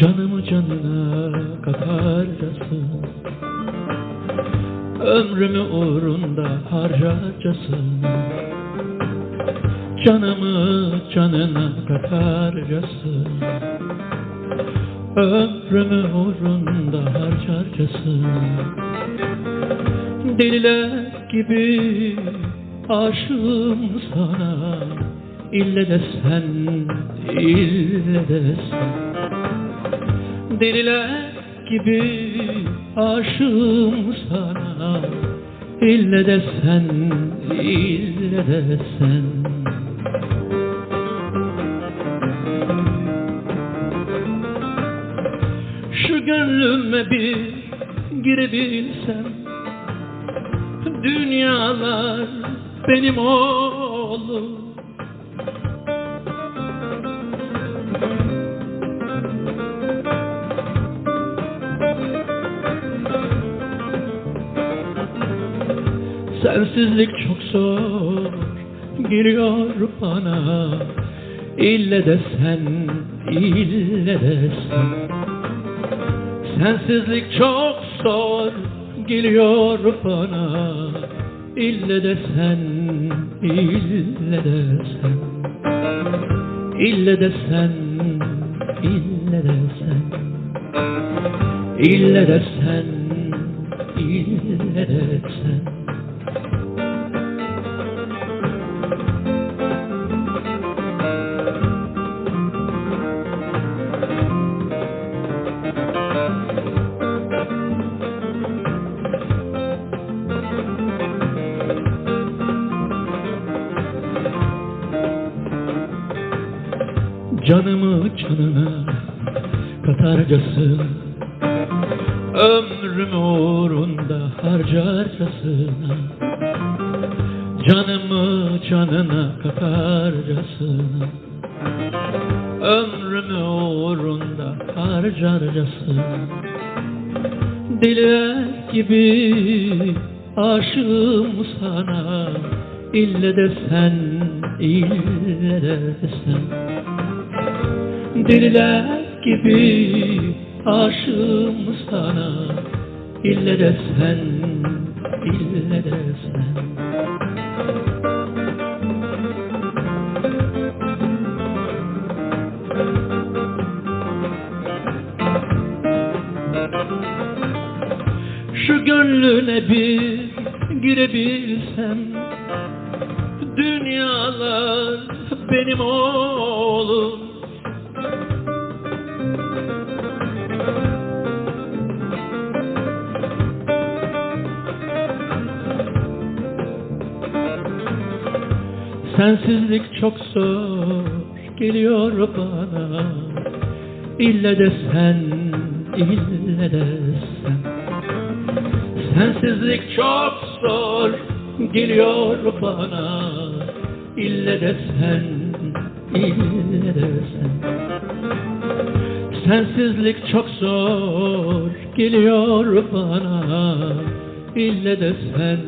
Canımı canına katarcasın Ömrümü uğrunda harcarcasın Canımı canına katarcasın. Ömrümü uğrunda harcarcasın. Deliler gibi aşığım sana. İlle de sen, ille de sen. Deliler gibi aşığım sana. İlle de sen, ille de sen. Şu gönlüme bir girebilsem Dünyalar benim olur Sensizlik çok zor. Geliyor bana İlle de sen, ille de sen. Sensizlik çok zor. Geliyor bana İlle de sen, ille de sen. İlle de sen, ille de sen. İlle de sen, Canımı canına katarcasın Ömrümü uğrunda harcarcasına Canımı canına katarcasına. Ömrümü uğrunda harcarcasına. Deliler gibi aşığım sana İlle de sen, ille de sen Deliler gibi aşığım sana. İlle de sen, ille de sen Şu gönlüne bir girebilsem Dünyalar benim olur Sensizlik çok zor geliyor bana. İlle de sen, ille de sen. Sensizlik çok zor geliyor bana. İlle de sen, ille de sen. Sensizlik çok zor geliyor bana. İlle de sen,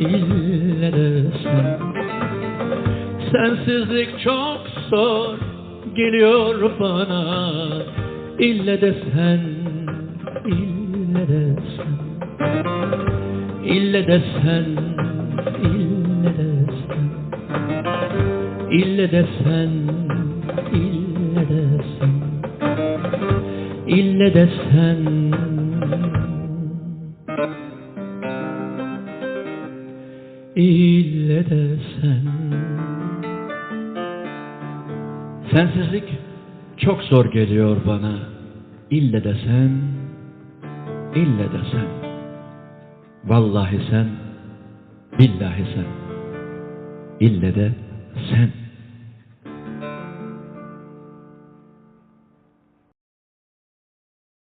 ille Sensizlik çok zor geliyor bana. İlle de sen, ille de sen. İlle de sen, ille de sen. İlle de sen, ille de sen. İlle de sen. İlle de sen Sensizlik çok zor geliyor bana. İlle de sen İlle de sen. Vallahi sen Billahi sen. İlle de sen